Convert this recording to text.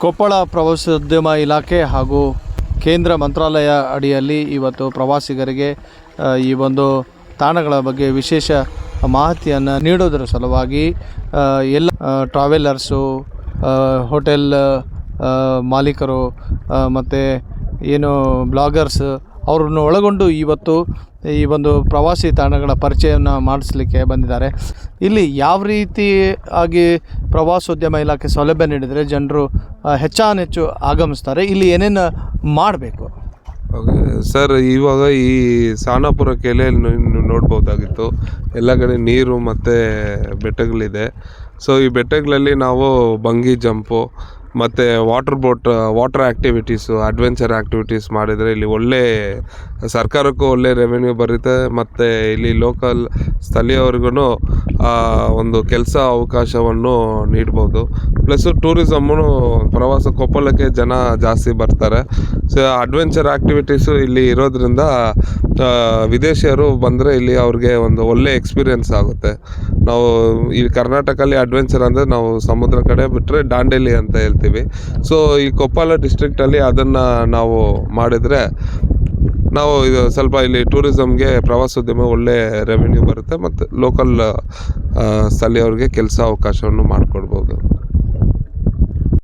ಕೊಪ್ಪಳ ಪ್ರವಾಸೋದ್ಯಮ ಇಲಾಖೆ ಹಾಗೂ ಕೇಂದ್ರ ಮಂತ್ರಾಲಯ ಅಡಿಯಲ್ಲಿ ಇವತ್ತು ಪ್ರವಾಸಿಗರಿಗೆ ಈ ಒಂದು ತಾಣಗಳ ಬಗ್ಗೆ ವಿಶೇಷ ಮಾಹಿತಿಯನ್ನು ನೀಡೋದರ ಸಲುವಾಗಿ ಎಲ್ಲ ಟ್ರಾವೆಲರ್ಸು ಹೋಟೆಲ್ ಮಾಲೀಕರು ಮತ್ತು ಏನು ಬ್ಲಾಗರ್ಸ್ ಅವ್ರನ್ನು ಒಳಗೊಂಡು ಇವತ್ತು ಈ ಒಂದು ಪ್ರವಾಸಿ ತಾಣಗಳ ಪರಿಚಯವನ್ನು ಮಾಡಿಸ್ಲಿಕ್ಕೆ ಬಂದಿದ್ದಾರೆ. ಇಲ್ಲಿ ಯಾವ ರೀತಿ ಆಗಿ ಪ್ರವಾಸೋದ್ಯಮ ಇಲಾಖೆ ಸೌಲಭ್ಯ ನೀಡಿದರೆ ಜನರು ಹೆಚ್ಚಾನೆಚ್ಚು ಆಗಮಿಸ್ತಾರೆ. ಇಲ್ಲಿ ಏನೇನು ಮಾಡಬೇಕು? ಸರ್, ಇವಾಗ ಈ ಸಾನಾಪುರ ಕೆಲೆಯಲ್ಲಿ ನೀವು ನೋಡ್ಬೋದಾಗಿತ್ತು. ಎಲ್ಲ ಕಡೆ ನೀರು ಮತ್ತು ಬೆಟ್ಟಗಳಿದೆ. ಸೊ ಈ ಬೆಟ್ಟಗಳಲ್ಲಿ ನಾವು ಬಂಗಿ ಜಂಪು ಮತ್ತು water boat water activities adventure activities ಮಾಡಿದರೆ ಇಲ್ಲಿ ಒಳ್ಳೆ ಸರ್ಕಾರಕ್ಕೂ ಒಳ್ಳೆ ರೆವೆನ್ಯೂ ಬರುತ್ತೆ. ಮತ್ತು ಇಲ್ಲಿ ಲೋಕಲ್ ಸ್ಥಳೀಯವ್ರಿಗೂ ಒಂದು ಕೆಲಸ ಅವಕಾಶವನ್ನು ನೀಡ್ಬೋದು. ಪ್ಲಸ್ಸು ಟೂರಿಸಮ್ಮು ಪ್ರವಾಸ ಕೊಪ್ಪಳಕ್ಕೆ ಜನ ಜಾಸ್ತಿ ಬರ್ತಾರೆ. ಸೊ ಅಡ್ವೆಂಚರ್ ಆ್ಯಕ್ಟಿವಿಟೀಸು ಇಲ್ಲಿ ಇರೋದ್ರಿಂದ ವಿದೇಶಿಯರು ಬಂದರೆ ಇಲ್ಲಿ ಅವ್ರಿಗೆ ಒಂದು ಒಳ್ಳೆ ಎಕ್ಸ್ಪೀರಿಯನ್ಸ್ ಆಗುತ್ತೆ. ನಾವು ಈ ಕರ್ನಾಟಕಲ್ಲಿ ಅಡ್ವೆಂಚರ್ ಅಂದರೆ ನಾವು ಸಮುದ್ರ ಕಡೆ ಬಿಟ್ಟರೆ ದಾಂಡೇಲಿ ಅಂತ ಹೇಳ್ತೀವಿ. ಸೊ ಈ ಕೊಪ್ಪಳ ಡಿಸ್ಟ್ರಿಕ್ಟಲ್ಲಿ ಅದನ್ನು ನಾವು ಮಾಡಿದರೆ ನಾವು ಇದು ಸ್ವಲ್ಪ ಇಲ್ಲಿ ಟೂರಿಸಮ್ಗೆ ಪ್ರವಾಸೋದ್ಯಮ ಒಳ್ಳೆ ರೆವೆನ್ಯೂ ಬರುತ್ತೆ, ಮತ್ತು ಲೋಕಲ್ ಸ್ಥಳೀಯವ್ರಿಗೆ ಕೆಲಸ ಅವಕಾಶವನ್ನು ಮಾಡಿಕೊಡ್ಬೋದು.